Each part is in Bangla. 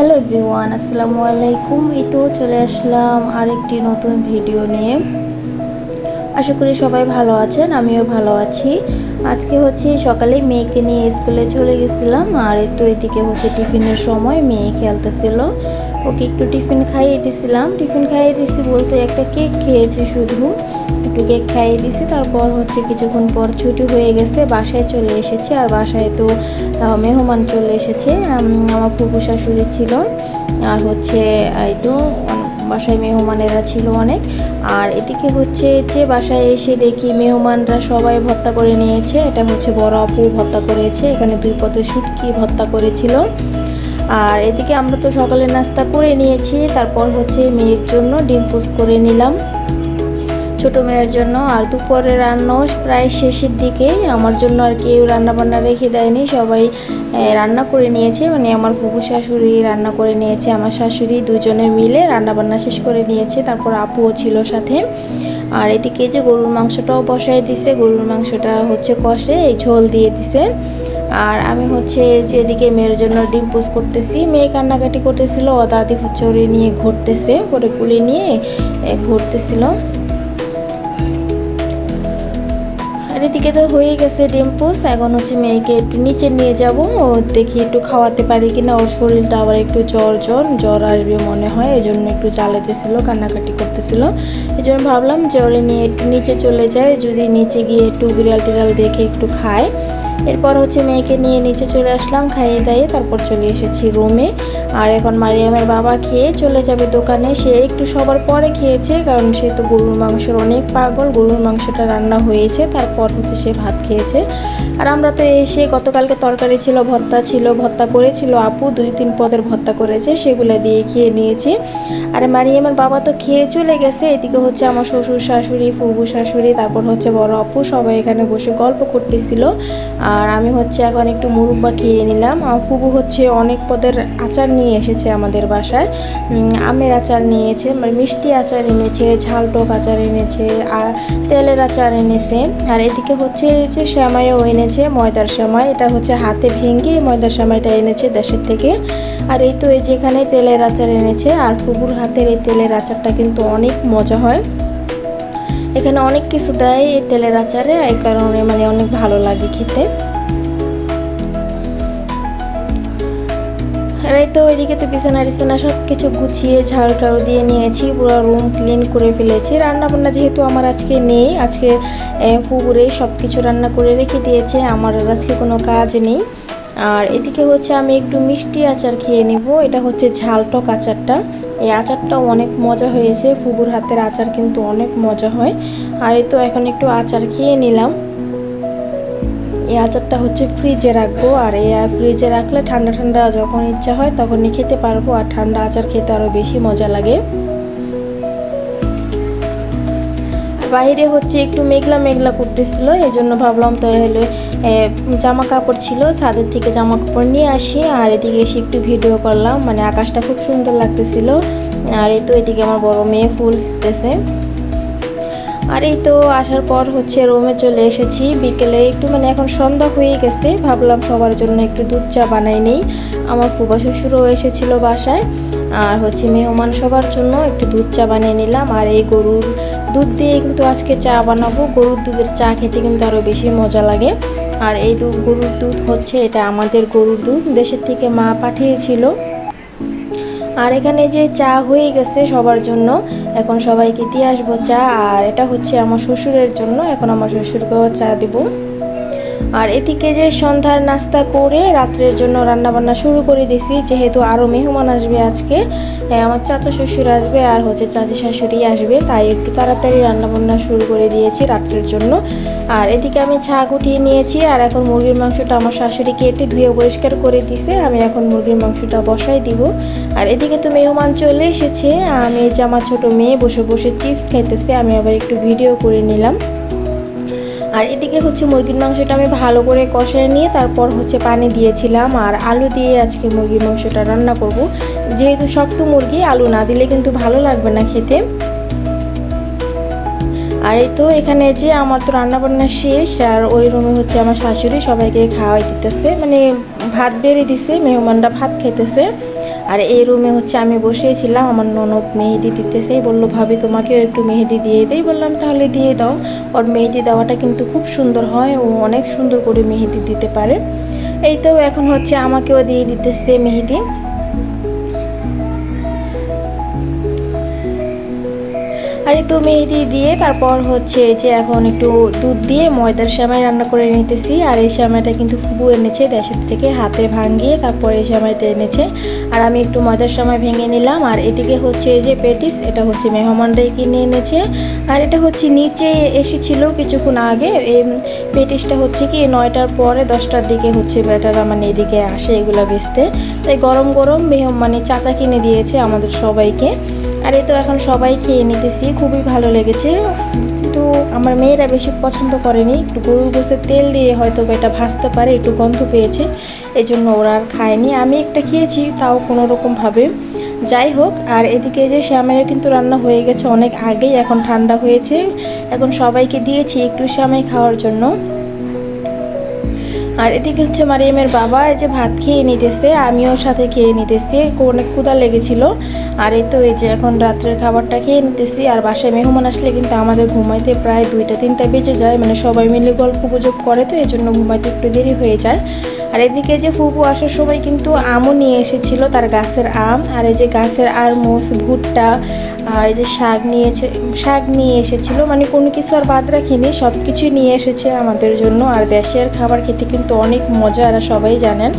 হ্যালো এভরিওয়ান, আসসালামু আলাইকুম। এই তো চলে আসলাম আরেকটি নতুন ভিডিও নিয়ে। আশা করি সবাই ভালো আছেন, আমিও ভালো আছি। আজকে হচ্ছে সকালে মেয়েকে নিয়ে স্কুলে চলে গেছিলাম, আর তো এদিকে হচ্ছে টিফিনের সময় মেয়ে খেলতেছিল। ওকে একটু টিফিন খাইয়ে দিছিলাম। টিফিন খাইয়ে দিছি বলতে একটা কেক খেয়েছে শুধু। একটু কেক খাইয়ে দিছি, তারপর হচ্ছে কিছুক্ষণ পর ছুটি হয়ে গেছে, বাসায় চলে এসেছি। আর বাসায় তো মেহমান চলে এসেছে। আমার ফুপু শাশুড়ি ছিল। আর হচ্ছে, এই তো বাসায় মেহমানেরা ছিল অনেক। আর এদিকে হচ্ছে যে বাসায় এসে দেখি মেহমানরা সবাই ভর্তা করে নিয়েছে। এটা হচ্ছে বড় আপু ভর্তা করেছে। এখানে দুই পথে শুটকি ভর্তা করেছিল। আর এদিকে আমরা তো সকালে নাস্তা করে নিয়েছি, তারপর হচ্ছে মেয়ের জন্য ডিম পোস করে নিলাম। ছোট মেয়ের জন্য আর দুপুরে রান্নাও প্রায় শেষের দিকে। আমার জন্য আর কেউ রান্না বান্না রেখে দেয়নি, সবাই রান্না করে নিয়েছে। মানে আমার ফুপু শাশুড়ি রান্না করে নিয়েছে, আমার শাশুড়ি দুজনে মিলে রান্না বান্না শেষ করে নিয়েছে, তারপর আপুও ছিল সাথে। আর এদিকে যে গরুর মাংসটাও বসায় দিছে, গরুর মাংসটা হচ্ছে কষে, এই ঝোল দিয়ে দিছে। আর আমি হচ্ছে যে এদিকে মেয়ের জন্য ডিম পোস করতেছি, মেয়ে কান্নাকাটি করতেছিল ও দাদি হচ্ছে ওরে নিয়ে ঘুরতেছে, করে কুলে নিয়ে ঘুরতেছিল। আর এদিকে তো হয়ে গেছে ডিম্পুস এখন হচ্ছে মেয়েকে একটু নিচে নিয়ে যাব দেখি একটু খাওয়াতে পারি কিনা, ওর শরীরটা আবার একটু জ্বর জ্বর জ্বর আসবে মনে হয় এই জন্য একটু জ্বালাতেছিল, কান্নাকাটি করতেছিল। এই জন্য ভাবলাম ওরে নিয়ে একটু নিচে চলে যায় যদি নিচে গিয়ে একটু বিড়াল টিড়াল দেখে একটু খায়। এরপর হচ্ছে মেয়েকে নিয়ে নিচে চলে আসলাম, খাইয়ে দাইয়ে তারপর চলে এসেছি রুমে। আর এখন মারিয়ামের বাবা খেয়ে চলে যাবে দোকানে। সে একটু সবার পরে খেয়েছে, কারণ সে তো গরুর মাংসের অনেক পাগল। গরুর মাংসটা রান্না হয়েছে, তারপর হচ্ছে সে ভাত খেয়েছে। আর আমরা তো এসে গতকালকে তরকারি ছিল, ভর্তা ছিল, ভর্তা করেছিল আপু, দুই তিন পদের ভর্তা করেছে, সেগুলো দিয়ে খেয়ে নিয়েছি। আর মারিয়ামের বাবা তো খেয়ে চলে গেছে, এদিকে হচ্ছে আমার শ্বশুর শাশুড়ি, ফুবু শাশুড়ি, তারপর হচ্ছে বড় আপু, সবাই এখানে বসে গল্প করতেছিল। আর আমি হচ্ছে এখন একটু মুরব্বা খেয়ে নিলাম। ফুবু হচ্ছে অনেক পদের আচার নিয়ে এসেছে আমাদের বাসায়। আমের আচার নিয়েছে মানে মিষ্টি আচার এনেছে, ঝাল টক আচার এনেছে, আর তেলের আচার এনেছে। আর এদিকে হচ্ছে যে শ্যামাইও এনেছে, ময়দার শ্যামাই। এটা হচ্ছে হাতে ভেঙে ময়দার শ্যামাইটা এনেছে দেশের থেকে। আর এই তো এই যে এখানে তেলের আচার এনেছে, আর ফুবুর হাতের এই তেলের আচারটা কিন্তু অনেক মজা হয়। এখানে অনেক কিছু দেয় এই তেলের আচারে, এই কারণে মানে অনেক ভালো লাগে খেতে। এই তো ওইদিকে তো বিছানা টিছানা সব কিছু গুছিয়ে ঝাড়ু টাড়ু দিয়ে নিয়েছি, পুরো রুম ক্লিন করে ফেলেছি। রান্না বান্না যেহেতু আমার আজকে নেই, আজকে ফুবুরে সব কিছু রান্না করে রেখে দিয়েছে আমার আজকে কোনো কাজ নেই। আর এদিকে হচ্ছে আমি একটু মিষ্টি আচার খেয়ে নিব। এটা হচ্ছে ঝাল টক আচারটা। এই আচারটাও অনেক মজা হয়েছে। ফুবুর হাতের আচার কিন্তু অনেক মজা হয়। আর এই তো এখন একটু আচার খেয়ে নিলাম। এই আচারটা হচ্ছে ফ্রিজে রাখব। আর এই ফ্রিজে রাখলে ঠান্ডা ঠান্ডা যখন ইচ্ছা হয় তখনই খেতে পারব। আর ঠান্ডা আচার খেতে আরও বেশি মজা লাগে। বাইরে হচ্ছে একটু মেঘলা মেঘলা করতেছিল এই জন্য ভাবলাম তাহলে এ, জামা কাপড় ছিল ছাদের থেকে জামা কাপড় নিয়ে আসি আর এদিকে এসে একটু ভিডিও করলাম মানে আকাশটা খুব সুন্দর লাগতেছিল আর এই তো এদিকে আমার বড় মেয়ে ফুল শিখতেছে আর এই তো আসার পর হচ্ছে রুমে চলে এসেছি বিকেলে একটু মানে এখন সন্ধ্যা হয়ে গেছে ভাবলাম সবার জন্য একটু দুধ চা বানাই নেই আমার ফুবা শ্বশুরও এসেছিল বাসায় আর হচ্ছে মেহমান সবার জন্য একটু দুধ চা বানিয়ে নিলাম আর এই গরুর দুধ দিয়ে কিন্তু আজকে চা বানাবো। গরুর দুধের চা খেতে কিন্তু আরও বেশি মজা লাগে। আর এই দুধ গরুর দুধ হচ্ছে এটা আমাদের গরুর দুধ। দেশের থেকে মা পাঠিয়েছিল। আর এখানে যে চা হয়ে গেছে সবার জন্য, এখন সবাইকে দিয়ে আসব চা। আর এটা হচ্ছে আমার শ্বশুরের জন্য। এখন আমার শ্বশুরকেও চা দিব। আর এদিকে যে সন্ধ্যার নাস্তা করে রাত্রের জন্য রান্না বান্না শুরু করে দিছি, যেহেতু আরও মেহমান আসবে আজকে আমার চাচা শ্বশুর আসবে আর হচ্ছে চাচি শাশুড়ি আসবে, তাই একটু তাড়াতাড়ি রান্না বান্না শুরু করে দিয়েছি রাত্রের জন্য। আর এদিকে আমি চা গুটিয়ে নিয়েছি, আর এখন মুরগির মাংসটা আমার শাশুড়ি কেটে ধুয়ে পরিষ্কার করে দিছে, আমি এখন মুরগির মাংসটা বসাই দিব। আর এদিকে তো মেহমান চলে এসেছে, আমি যে আমার ছোট মেয়ে বসে বসে চিপস খাইতেছে, আমি আবার একটু ভিডিও করে নিলাম। আর এদিকে হচ্ছে মুরগির মাংসটা আমি ভালো করে কষায় নিয়ে তারপর হচ্ছে পানি দিয়েছিলাম আর আলু দিয়ে আজকে মুরগির মাংসটা রান্না করব। যেহেতু শক্ত মুরগি, আলু না দিলে কিন্তু ভালো লাগবে না খেতে। আর এই তো এখানে যে আমার তো রান্না বান্না শেষ, আর ওই রুমে হচ্ছে আমার শাশুড়ি সবাইকে খাওয়াই দিতেছে। মানে ভাত বেড়ে দিছে, মেহমানরা ভাত খেতেছে আর এই রুমে হচ্ছে আমি বসিয়েছিলাম, আমার ননদ মেহেদি দিতেছে। বলল, ভাবি, তোমাকেও একটু মেহেদি দিয়ে দেই। বললাম, তাহলে দিয়ে দাও। ওর মেহেদি দেওয়াটা কিন্তু খুব সুন্দর হয়, ও অনেক সুন্দর করে মেহেদি দিতে পারে। এই তো এখন হচ্ছে আমাকেও দিয়ে দিতেছে মেহেদি। আর তো মেহেদি দিয়ে, তারপর হচ্ছে যে এখন একটু দুধ দিয়ে ময়দার সেমাই রান্না করে নিতেছি। আর এই সেমাইটা কিন্তু ফুবু এনেছে দেশের থেকে হাতে ভাঙিয়ে, তারপর এই সেমাইটা এনেছে। আর আমি একটু ময়দার সেমাই ভেঙে নিলাম। আর এদিকে হচ্ছে এই যে পেটিস, এটা হচ্ছে মেহমানরাই কিনে এনেছে। আর এটা হচ্ছে নিচে এসেছিল কিছুক্ষণ আগে। এই পেটিসটা হচ্ছে কি নয়টার পরে দশটার দিকে হচ্ছে বেটারা মানে এদিকে আসে এগুলো বেচতে। তাই গরম গরম মানে চাচা কিনে দিয়েছে আমাদের সবাইকে। আর এই তো এখন সবাই খেয়ে নিতেছি, খুবই ভালো লেগেছে। কিন্তু আমার মেয়েরা বেশি পছন্দ করেনি, একটু গরুর গোসের তেল দিয়ে হয়তো এটা ভাজতে পারে, একটু গন্ধ পেয়েছে এই জন্য ওরা আর খায়নি। আমি একটা খেয়েছি, তাও কোনো রকমভাবে যাই হোক, আর এদিকে যে শ্যামাইও কিন্তু রান্না হয়ে গেছে অনেক আগেই, এখন ঠান্ডা হয়েছে। এখন সবাইকে দিয়েছি একটু শ্যামাই খাওয়ার জন্য। আর এদিকে হচ্ছে মারিয়ামের বাবা এই যে ভাত খেয়ে নিতেছে, আমিও সাথে খেয়ে নিতেছি। অনেক ক্ষুদা লেগেছিল। আর এই তো এই যে এখন রাত্রের খাবারটা খেয়ে নিতেছি। আর বাসায় মেহমান আসলে কিন্তু আমাদের ঘুমাইতে প্রায় দুইটা, তিনটা বেজে যায়। মানে সবাই মিলে গল্প গুজব করে, তো এই জন্য ঘুমাইতে একটু দেরি হয়ে যায়। আর এদিকে যে ফুপু আসার সময় কিন্তু আমও নিয়ে এসেছিল তার গাছের আম, আর এই যে গাছের আর ভুট্টা, আর এই যে শাক নিয়েছে, শাক নিয়ে এসেছিল। মানে কোনো কিছু আর বাদ রাখিনি সব কিছু নিয়ে এসেছে আমাদের জন্য। আর দেশের খাবার খেতে কিন্তু অনেক মজা আর সবাই জানেন।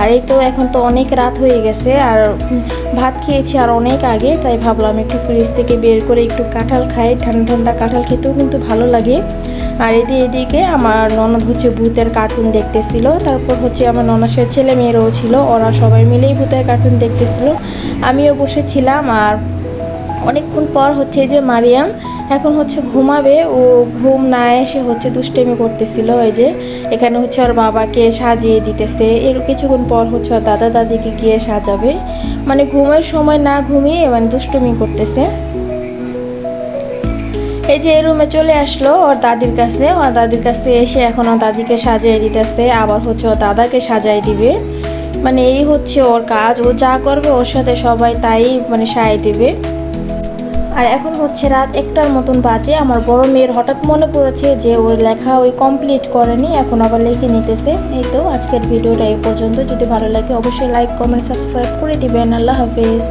আর এই তো এখন তো অনেক রাত হয়ে গেছে আর ভাত খেয়েছি আর অনেক আগে, তাই ভাবলাম একটু ফ্রিজ থেকে বের করে একটু কাঁঠাল খাই, ঠান্ডা ঠান্ডা কাঁঠাল খেতেও কিন্তু ভালো লাগে। আর এদিকে এদিকে আমার ননদ হচ্ছে ভূতের কার্টুন দেখতেছিল, তারপর হচ্ছে আমার ননাসের ছেলে মেয়েরাও ছিল, ওরা সবাই মিলেই ভূতের কার্টুন দেখতেছিল। আমিও বসেছিলাম আর অনেকক্ষণ পর হচ্ছে যে মারিয়াম এখন হচ্ছে ঘুমাবে, ও ঘুম না এসে হচ্ছে দুষ্টেমি করতেছিল, এই যে এখানে হচ্ছে ওর বাবাকে সাজিয়ে দিতেছে। এর কিছুক্ষণ পর হচ্ছে ওর দাদা দাদিকে গিয়ে সাজাবে। মানে ঘুমের সময় না ঘুমিয়ে মানে দুষ্টুমি করতেছে। এই যে এই রুমে চলে আসলো ওর দাদির কাছে। ওর দাদির কাছে এসে এখন ওর দাদিকে সাজিয়ে দিতেছে, আবার হচ্ছে ওর দাদাকে সাজাই দিবে। মানে এই হচ্ছে ওর কাজ। ও যা করবে ওর সাথে সবাই তাই মানে সায় দিবে। আর এখন হচ্ছে রাত একটার মতন বাজে। আমার বড় মেয়ের হঠাৎ মনে পড়েছে যে ওর লেখা ওই কমপ্লিট করেনি, এখন আবার লিখে নিতেছে। এই তো আজকের ভিডিওটা এই পর্যন্ত। যদি ভালো লাগে অবশ্যই লাইক কমেন্ট সাবস্ক্রাইব করে দিবেন। আল্লাহ হাফিজ।